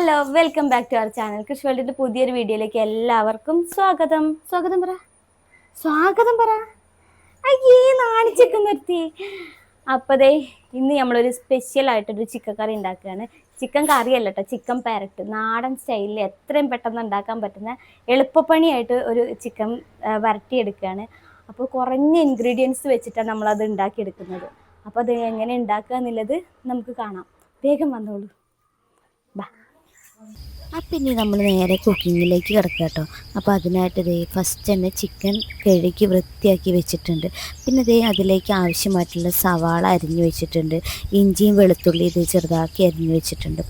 Hello welcome back to our channel കൃഷി പുതിയൊരു വീഡിയോയിലേക്ക് എല്ലാവർക്കും സ്വാഗതം. സ്വാഗതം പറ. സ്വാഗതം പറ. അയ്യേ നാണിച്ചൊക്കെ നിർത്തി. അപ്പതേ ഇന്ന് നമ്മളൊരു സ്പെഷ്യൽ ആയിട്ടൊരു ചിക്കൻ കറി ഉണ്ടാക്കുകയാണ്. ചിക്കൻ കറി അല്ല കേട്ടോ ചിക്കൻ പാരറ്റ് നാടൻ സ്റ്റൈലിൽ എത്രയും പെട്ടെന്ന് ഉണ്ടാക്കാൻ പറ്റുന്ന എളുപ്പപ്പണിയായിട്ട് ഒരു ചിക്കൻ വരട്ടിയെടുക്കുകയാണ്. അപ്പോൾ കുറഞ്ഞ ഇൻഗ്രീഡിയൻസ് വെച്ചിട്ടാണ് നമ്മളത് ഉണ്ടാക്കിയെടുക്കുന്നത്. അപ്പോൾ അത് എങ്ങനെ ഉണ്ടാക്കുക എന്നുള്ളത് നമുക്ക് കാണാം. വേഗം വന്നോളൂ. അപ്പം ഇനി നമ്മൾ നേരെ കുക്കിങ്ങിലേക്ക് കിടക്കുക കേട്ടോ. അപ്പോൾ അതിനായിട്ട് ഫസ്റ്റ് തന്നെ ചിക്കൻ കഴുകി വൃത്തിയാക്കി വെച്ചിട്ടുണ്ട്. പിന്നെ ദേ അതിലേക്ക് ആവശ്യമായിട്ടുള്ള സവാള അരിഞ്ഞു വെച്ചിട്ടുണ്ട്. ഇഞ്ചിയും വെളുത്തുള്ളി ഇത് ചെറുതാക്കി അരിഞ്ഞു വെച്ചിട്ടുണ്ട്.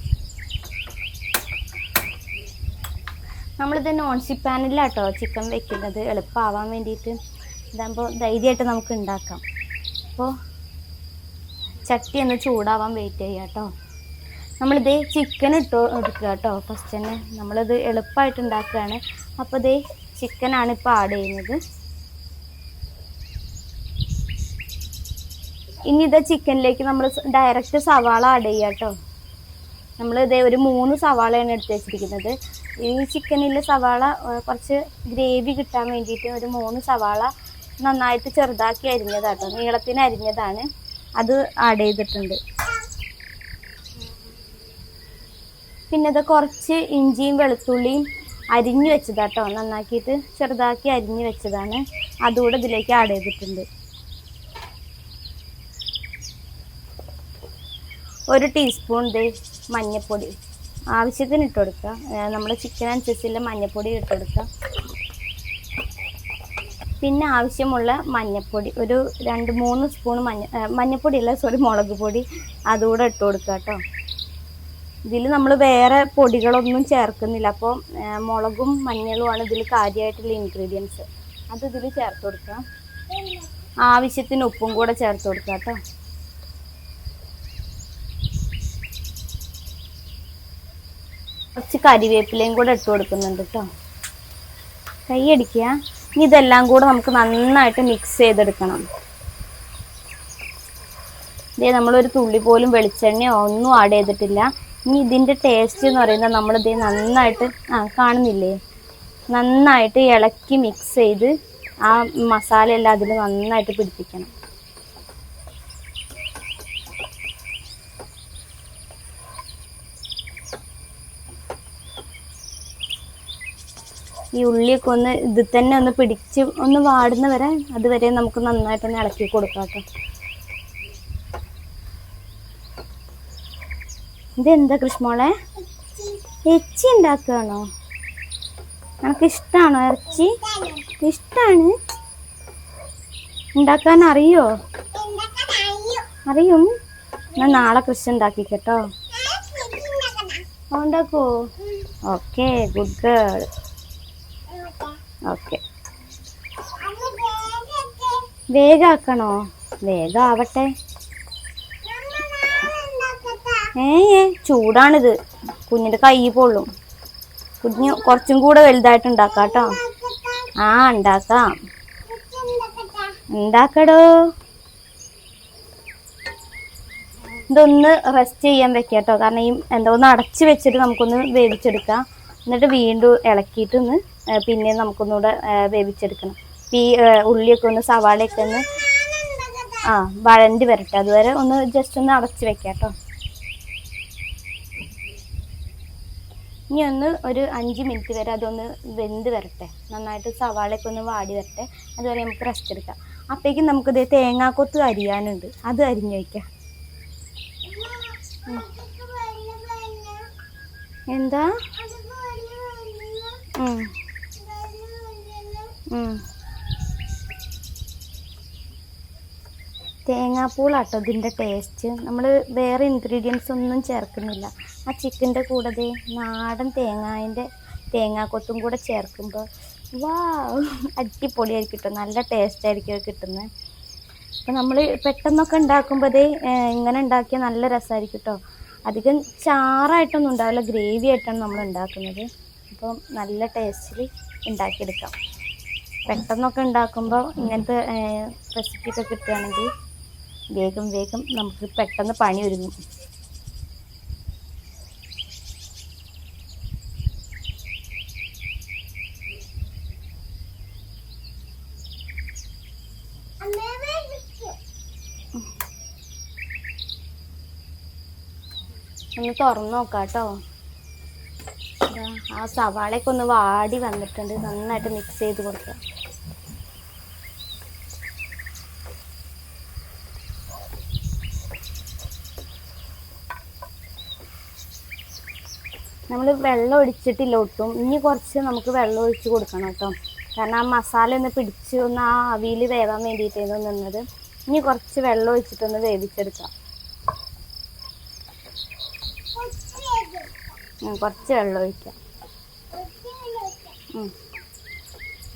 നമ്മളിത് നോൺ സ്റ്റിക്ക് പാനിലാട്ടോ ചിക്കൻ വെക്കുന്നത്. എളുപ്പമാവാൻ വേണ്ടിയിട്ട്. ഇതാകുമ്പോൾ ധൈര്യമായിട്ട് നമുക്ക് ഉണ്ടാക്കാം. അപ്പോൾ ചട്ടി ഒന്ന് ചൂടാവാൻ വെയിറ്റ് ചെയ്യാം കേട്ടോ. നമ്മളിത് ചിക്കൻ ഇട്ട് എടുക്കുക കേട്ടോ. ഫസ്റ്റ് തന്നെ നമ്മളിത് എളുപ്പമായിട്ട് ഉണ്ടാക്കുകയാണ്. അപ്പോൾ ഇതേ ചിക്കനാണ് ഇപ്പോൾ ആഡ് ചെയ്യുന്നത്. ഇനി ഇത് ചിക്കനിലേക്ക് നമ്മൾ ഡയറക്റ്റ് സവാള ആഡ് ചെയ്യുക കേട്ടോ. നമ്മൾ ഇതേ ഒരു മൂന്ന് സവാളയാണ് എടുത്ത് വെച്ചിരിക്കുന്നത്. ഈ ചിക്കനിൽ സവാള കുറച്ച് ഗ്രേവി കിട്ടാൻ വേണ്ടിയിട്ട് ഒരു മൂന്ന് സവാള നന്നായിട്ട് ചെറുതാക്കി അരിഞ്ഞതാട്ടോ നീളത്തിന് അരിഞ്ഞതാണ്. അത് ആഡ് ചെയ്തിട്ടുണ്ട്. പിന്നെ ഇത് കുറച്ച് ഇഞ്ചിയും വെളുത്തുള്ളിയും അരിഞ്ഞു വെച്ചതാട്ടോ. നന്നാക്കിയിട്ട് ചെറുതാക്കി അരിഞ്ഞു വെച്ചതാണ്. അതുകൂടെ ഇതിലേക്ക് ആഡ് ചെയ്തിട്ടുണ്ട്. ഒരു ടീസ്പൂൺ ദേ മഞ്ഞൾപ്പൊടി ആവശ്യത്തിന് ഇട്ട് കൊടുക്കുക. നമ്മൾ ചിക്കൻ അനുസരിച്ചുള്ള മഞ്ഞൾപ്പൊടി ഇട്ട് കൊടുക്കുക. പിന്നെ ആവശ്യമുള്ള മഞ്ഞൾപ്പൊടി ഒരു രണ്ട് മൂന്ന് സ്പൂൺ മഞ്ഞ ഏ, മഞ്ഞൾപ്പൊടി അല്ല സോറി മുളക് പൊടി. അതുകൂടെ ഇട്ട് കൊടുക്കുക കേട്ടോ. ഇതിൽ നമ്മൾ വേറെ പൊടികളൊന്നും ചേർക്കുന്നില്ല. അപ്പോൾ മുളകും മഞ്ഞളുമാണ് ഇതിൽ കാര്യമായിട്ടുള്ള ഇൻഗ്രീഡിയൻസ് അത് ഇതിൽ ചേർത്ത് കൊടുക്കുക ആവശ്യത്തിന് ഉപ്പും കൂടെ ചേർത്ത് കൊടുക്കുക കേട്ടോ കുറച്ച് കരിവേപ്പിലയും കൂടെ ഇട്ട് കൊടുക്കുന്നുണ്ട് കേട്ടോ കൈ അടിക്കുക. ഇനി ഇതെല്ലാം കൂടെ നമുക്ക് നന്നായിട്ട് മിക്സ് ചെയ്തെടുക്കണം. ഇതേ നമ്മളൊരു തുള്ളി പോലും വെളിച്ചെണ്ണയോ ഒന്നും ആഡ് ചെയ്തിട്ടില്ല. ഇനി ഇതിന്റെ ടേസ്റ്റ് എന്ന് പറയുന്നത് നമ്മളിത് നന്നായിട്ട് ആ കാണുന്നില്ലേ? നന്നായിട്ട് ഇളക്കി മിക്സ് ചെയ്ത് ആ മസാല എല്ലാം അതിൽ നന്നായിട്ട് പിടിപ്പിക്കണം. ഈ ഉള്ളിയൊക്കെ ഒന്ന് ഇതിൽ തന്നെ ഒന്ന് പിടിച്ച് ഒന്ന് വാടുന്ന വരെ അതുവരെ നമുക്ക് നന്നായിട്ടൊന്ന് ഇളക്കി കൊടുക്കാം കേട്ടോ. ഇതെന്താ കൃഷ്ണമോളെ? ഇറച്ചി ഉണ്ടാക്കുകയാണോ? നമുക്ക് ഇഷ്ടമാണോ ഇറച്ചി? ഇഷ്ടമാണ് ഉണ്ടാക്കാൻ അറിയോ? അറിയും. എന്നാൽ നാളെ കൃഷി ഉണ്ടാക്കി കേട്ടോ. ഉണ്ടാക്കോ ഓക്കെ ഗുഡ് ഗേൾ. ഓക്കെ. വേഗാക്കണോ? വേഗം ആവട്ടെ. ഏ ചൂടാണിത്. കുഞ്ഞിന്റെ കൈ പൊള്ളും. കുഞ്ഞ് കുറച്ചും കൂടെ വലുതായിട്ട് ഉണ്ടാക്കാം കേട്ടോ ആ ഉണ്ടാക്കാം. ഉണ്ടാക്കടോ. ഇതൊന്ന് റെസ്റ്റ് ചെയ്യാൻ വെക്കാം കേട്ടോ കാരണം ഈ എന്താ ഒന്ന് അടച്ച് വെച്ചിട്ട് നമുക്കൊന്ന് വേവിച്ചെടുക്കാം. എന്നിട്ട് വീണ്ടും ഇളക്കിയിട്ട് ഒന്ന് ഏ, പിന്നെ നമുക്കൊന്നുകൂടെ വേവിച്ചെടുക്കണം. ഈ ഉള്ളിയൊക്കെ ഒന്ന് സവാളയൊക്കെ ഒന്ന് ആ വഴണ്ടി വരട്ടെ. അതുവരെ ഒന്ന് ജസ്റ്റ് ഒന്ന് അടച്ച് വെക്കാം കേട്ടോ ഇനി ഒന്ന് ഒരു അഞ്ച് മിനിറ്റ് വരെ അതൊന്ന് വെന്ത് വരട്ടെ. നന്നായിട്ട് സവാളയൊക്കെ ഒന്ന് വാടി വരട്ടെ. അതുവരെ നമുക്ക് റെസ്റ്റ് എടുക്കാം. അപ്പോഴേക്കും നമുക്കിത് തേങ്ങാക്കൊത്ത് അരിയാനുണ്ട്. അത് അരിഞ്ഞു വയ്ക്കാം. എന്താ. തേങ്ങാപ്പൂളാട്ടോ ഇതിന്റെ ടേസ്റ്റ് നമ്മൾ വേറെ ഇൻഗ്രീഡിയൻസ് ഒന്നും ചേർക്കുന്നില്ല. ആ ചിക്കന്റെ കൂടെ നാടൻ തേങ്ങാന്റെ തേങ്ങാക്കൊത്തും കൂടെ ചേർക്കുമ്പോൾ വാ അടിപൊളിയായിരിക്കും കേട്ടോ. നല്ല ടേസ്റ്റ് ആയിരിക്കും കിട്ടുന്നത്. അപ്പം നമ്മൾ പെട്ടെന്നൊക്കെ ഉണ്ടാക്കുമ്പോൾ ഇങ്ങനെ ഉണ്ടാക്കിയാൽ നല്ല രസമായിരിക്കും കേട്ടോ. അധികം ചാറായിട്ടൊന്നും ഉണ്ടാവില്ല ഗ്രേവി ആയിട്ടാണ് നമ്മൾ ഉണ്ടാക്കുന്നത്. അപ്പം നല്ല ടേസ്റ്റിൽ ഉണ്ടാക്കിയെടുക്കാം. പെട്ടെന്നൊക്കെ ഉണ്ടാക്കുമ്പോൾ ഇങ്ങനത്തെ റെസിപ്പിയൊക്കെ കിട്ടുകയാണെങ്കിൽ വേഗം വേഗം നമുക്ക് പെട്ടെന്ന് പണി ഒരുങ്ങും. ഒന്ന് തുറന്നു നോക്കാം കേട്ടോ ആ സവാളയൊക്കെ ഒന്ന് വാടി വന്നിട്ടുണ്ട്. നന്നായിട്ട് മിക്സ് ചെയ്ത് കൊടുക്കുക. നമ്മൾ വെള്ളം ഒഴിച്ചിട്ടില്ല ഒട്ടും. ഇനി കുറച്ച് നമുക്ക് വെള്ളം ഒഴിച്ച് കൊടുക്കണം കേട്ടോ. കാരണം ആ മസാല ഒന്ന് പിടിച്ച് ഒന്ന് ആ അവിയിൽ വേവാൻ വേണ്ടിയിട്ടായിരുന്നു നിന്നത്. ഇനി കുറച്ച് വെള്ളം ഒഴിച്ചിട്ടൊന്ന് വേവിച്ചെടുക്കാം. കുറച്ച് വെള്ളം ഒഴിക്കാം.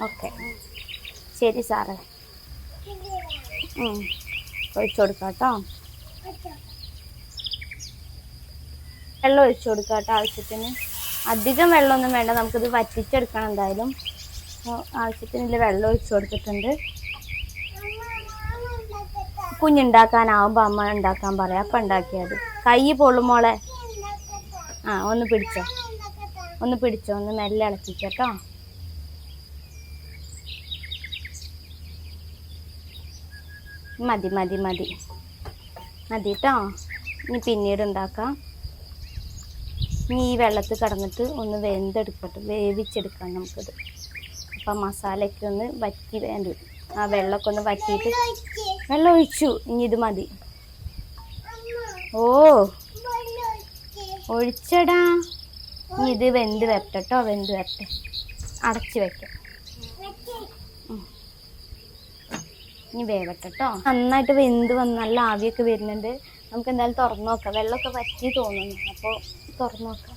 ഓക്കെ. ശരി സാറേ. ഒഴിച്ചു കൊടുക്കാം കേട്ടോ. വെള്ളം ഒഴിച്ചു കൊടുക്കാം കേട്ടോ ആവശ്യത്തിന്. അധികം വെള്ളമൊന്നും വേണ്ട. നമുക്കിത് വറ്റിച്ചെടുക്കണം എന്തായാലും. ആവശ്യത്തിനുള്ള വെള്ളം ഒഴിച്ചു കൊടുത്തിട്ടുണ്ട്. കുഞ്ഞുണ്ടാക്കാനാവുമ്പോൾ അമ്മ ഉണ്ടാക്കാൻ പറയാം. അപ്പം ഉണ്ടാക്കിയത് കൈ പൊള്ളും മോളെ. ആ ഒന്ന് പിടിച്ചോ. ഒന്ന് പിടിച്ചോ ഒന്ന് മെല്ലെ ഇളക്കിക്കട്ടോ മതി മതി മതി. മതി കേട്ടോ. ഇനി പിന്നീട് ഉണ്ടാക്കാം ഇനി ഈ വെള്ളത്ത് കടന്നിട്ട് ഒന്ന് വെന്തെടുക്കട്ടെ. വേവിച്ചെടുക്കാം നമുക്കിത്. അപ്പം മസാലയ്ക്ക് ഒന്ന് വറ്റി വേണ്ടി ആ വെള്ളമൊക്കെ ഒന്ന് വറ്റിയിട്ട് വെള്ളം ഒഴിച്ചു. ഇനി ഇത് മതി. ഓ. ഒഴിച്ചടാ. ഇത് വെന്ത് വരട്ടോ വെന്ത് വരട്ടെ. അടച്ചു വെക്കാം. ഇനി വേവട്ടോ നന്നായിട്ട് വെന്ത് വന്ന് നല്ല ആവിയൊക്കെ വരുന്നുണ്ട്. നമുക്ക് എന്തായാലും തുറന്നു നോക്കാം. വെള്ളമൊക്കെ പറ്റി തോന്നുന്നു. അപ്പോൾ തുറന്നു നോക്കാം.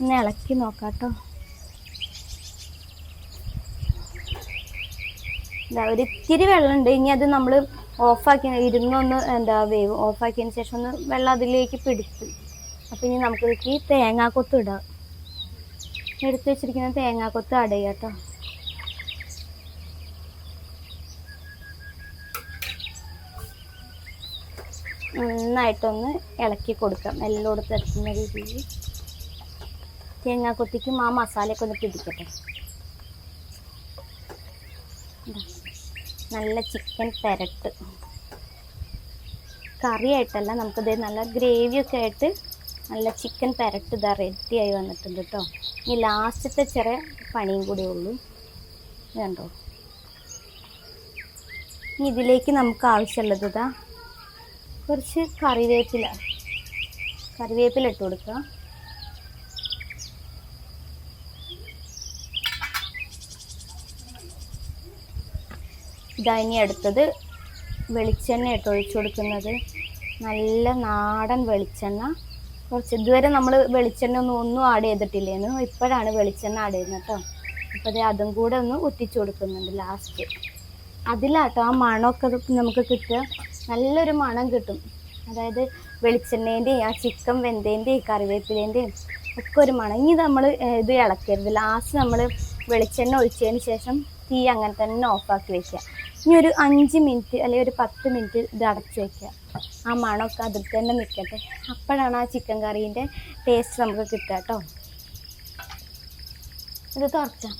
ഒന്ന് ഇളക്കി നോക്കാട്ടോ കേട്ടോ എന്താ ഒരു വെള്ളമുണ്ട്. ഇനി അത് നമ്മൾ ഓഫാക്കി ഇരുന്നൊന്ന് എന്താ വേവ് ഓഫാക്കിയതിന് ശേഷം ഒന്ന് വെള്ളം അതിലേക്ക് പിടിച്ചു. അപ്പോൾ ഇനി നമുക്കിതിലേക്ക് തേങ്ങാക്കൊത്ത് ഇടാം. എടുത്ത് വെച്ചിരിക്കുന്ന തേങ്ങാക്കൊത്ത് അടയുക കേട്ടോ. നന്നായിട്ടൊന്ന് ഇളക്കി കൊടുക്കാം എല്ലായിടത്തും എത്തുന്ന രീതിയിൽ. തേങ്ങാക്കൊത്തിക്കും ആ മസാലയൊക്കെ ഒന്ന് പിടിക്കട്ടെ. നല്ല ചിക്കൻ പെരട്ട്. കറിയായിട്ടല്ല നമുക്കിത് നല്ല ഗ്രേവിയൊക്കെ ആയിട്ട് നല്ല ചിക്കൻ പെരട്ട് ഇതാ റെഡിയായി വന്നിട്ടുണ്ട് കേട്ടോ ഇനി ലാസ്റ്റത്തെ ചെറിയ പണിയും കൂടെ ഉള്ളൂ. കണ്ടോ? ഇനി ഇതിലേക്ക് നമുക്ക് ആവശ്യമുള്ളത് ഇതാ കുറച്ച് കറിവേപ്പില. കറിവേപ്പില ഇട്ട് കൊടുക്കുക. ഇതാ ഇനി അടുത്തത് വെളിച്ചെണ്ണ ഇട്ട് ഒഴിച്ചു കൊടുക്കുന്നത്. നല്ല നാടൻ വെളിച്ചെണ്ണ. കുറച്ച് ഇതുവരെ നമ്മൾ വെളിച്ചെണ്ണ ഒന്നും ഒന്നും ആഡ് ചെയ്തിട്ടില്ലേന്ന്. ഇപ്പോഴാണ് വെളിച്ചെണ്ണ ആഡ് ചെയ്യുന്നത് കേട്ടോ. അപ്പോൾ അത് അതും കൂടെ ഒന്ന് ഒറ്റിച്ചു കൊടുക്കുന്നുണ്ട് ലാസ്റ്റ് അതിലാട്ടോ ആ മണമൊക്കെ നമുക്ക് കിട്ടുക. നല്ലൊരു മണം കിട്ടും. അതായത് വെളിച്ചെണ്ണേന്റെയും ആ ചിക്കൻ വെന്തേന്റെയും കറിവേപ്പിലേന്റെയും ഒക്കെ ഒരു മണം. ഇനി നമ്മൾ ഇത് ഇളക്കരുത്. ലാസ്റ്റ് നമ്മൾ വെളിച്ചെണ്ണ ഒഴിച്ചതിന് ശേഷം തീ അങ്ങനെ തന്നെ ഓഫാക്കി വെക്കുക. ഇനി ഒരു അഞ്ച് മിനിറ്റ് അല്ലെങ്കിൽ ഒരു പത്ത് മിനിറ്റ് ഇത് അടച്ച് വെക്കുക. ആ മണമൊക്കെ അതിൽ തന്നെ നിൽക്കട്ടെ. അപ്പോഴാണ് ആ ചിക്കൻ കറീന്റെ ടേസ്റ്റ് നമുക്ക് കിട്ടുക കേട്ടോ. ഇത് തുറക്കാം.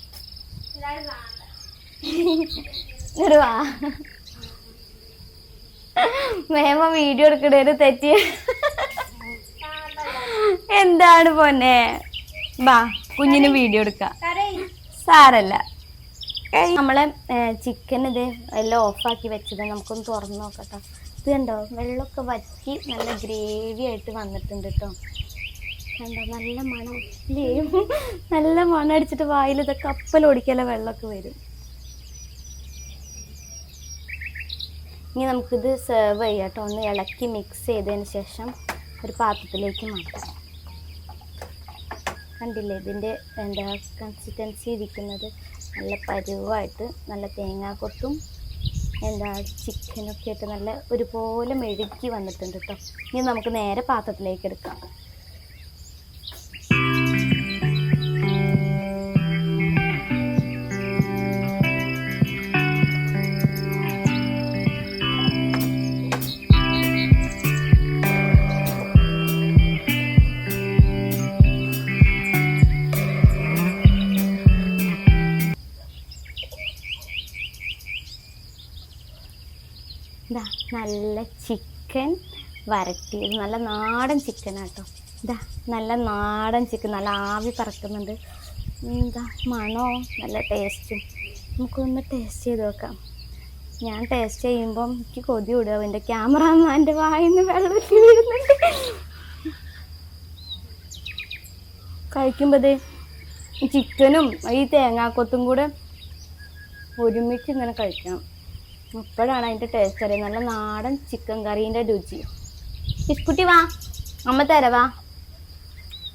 ഒരു വാ. മേമ വീഡിയോ എടുക്കണേന് തെറ്റി. എന്താണ് പോന്നെ? വാ കുഞ്ഞിന് വീഡിയോ എടുക്കാം. സാരല്ല. നമ്മളെ ചിക്കൻ ഇത് എല്ലാം ഓഫാക്കി വെച്ചത് നമുക്കൊന്ന് തുറന്ന് നോക്കട്ടോ. ഇത് കണ്ടോ? വെള്ളമൊക്കെ വറ്റി നല്ല ഗ്രേവി ആയിട്ട് വന്നിട്ടുണ്ട് കേട്ടോ കണ്ടോ? നല്ല മണം. ഇല്ലേ? നല്ല മണം അടിച്ചിട്ട് വായിൽ ഇതൊക്കെ കപ്പലോടിക്കല വെള്ളമൊക്കെ വരും. ഇനി നമുക്കിത് സെർവ് ചെയ്യാം കേട്ടോ ഒന്ന് ഇളക്കി മിക്സ് ചെയ്തതിന് ശേഷം ഒരു പാത്രത്തിലേക്ക് മാറ്റാം. കണ്ടില്ലേ? ഇതിന്റെ എന്താ കൺസിസ്റ്റൻസി ഇരിക്കുന്നത്? നല്ല പരുവായിട്ട് നല്ല തേങ്ങാക്കൊത്തും എന്താ ചിക്കനൊക്കെ ആയിട്ട് നല്ല ഒരുപോലെ മെഴുക്കി വന്നിട്ടുണ്ട് കേട്ടോ ഇനി നമുക്ക് നേരെ പാത്രത്തിലേക്ക് എടുക്കാം. നല്ല ചിക്കൻ വരട്ടിയത് നല്ല നാടൻ ചിക്കനാട്ടോ ഇതാ നല്ല നാടൻ ചിക്കൻ നല്ല ആവി പറക്കുന്നുണ്ട്. എന്താ മണോ? നല്ല ടേസ്റ്റും നമുക്കൊന്ന് ടേസ്റ്റ് ചെയ്ത് നോക്കാം. ഞാൻ ടേസ്റ്റ് ചെയ്യുമ്പം എനിക്ക് കൊതി വിടുക എന്റെ ക്യാമറാമാന്റെ വായിന്ന് വെള്ളത്തിൽ വീഴുന്നുണ്ട്. കഴിക്കുമ്പോൾ ചിക്കനും ഈ തേങ്ങാക്കൊത്തും കൂടെ ഒരുമിച്ച് ഇങ്ങനെ കഴിക്കണം. അപ്പോഴാണ് അതിന്റെ ടേസ്റ്റ് അറിയാം നല്ല നാടൻ ചിക്കൻ കറീന്റെ രുചി. ഇസ്കുട്ടി വാ. അമ്മ തരവാ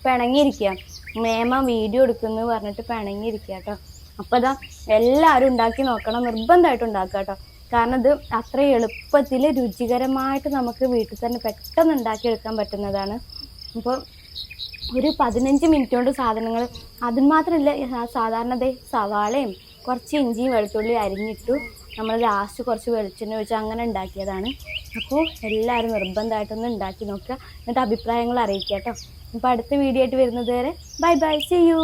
പിണങ്ങിയിരിക്കുക മേമ വീഡിയോ എടുക്കുന്നു പറഞ്ഞിട്ട് പിണങ്ങിയിരിക്കുക കേട്ടോ അപ്പോൾ അതാ എല്ലാവരും ഉണ്ടാക്കി നോക്കണം നിർബന്ധമായിട്ട് ഉണ്ടാക്കുക കേട്ടോ കാരണം ഇത് അത്ര എളുപ്പത്തിൽ രുചികരമായിട്ട് നമുക്ക് വീട്ടിൽ തന്നെ പെട്ടെന്ന് ഉണ്ടാക്കിയെടുക്കാൻ പറ്റുന്നതാണ്. അപ്പോൾ ഒരു പതിനഞ്ച് മിനിറ്റ് കൊണ്ട് സാധനങ്ങൾ അതിന് മാത്രമല്ല സാധാരണ സവാളയും കുറച്ച് ഇഞ്ചിയും വെളുത്തുള്ളി അരിഞ്ഞിട്ടു നമ്മൾ ലാസ്റ്റ് കുറച്ച് വെളിച്ചെണ്ണ ഒഴിച്ച് അങ്ങനെ ഉണ്ടാക്കിയതാണ്. അപ്പോൾ എല്ലാവരും നിർബന്ധമായിട്ടൊന്ന് ഉണ്ടാക്കി നോക്കുക. എന്നിട്ട് അഭിപ്രായങ്ങൾ അറിയിക്കുക കേട്ടോ. അപ്പോൾ അടുത്ത വീഡിയോ ആയിട്ട് വരുന്നത് വരെ ബൈ ബൈ സി യു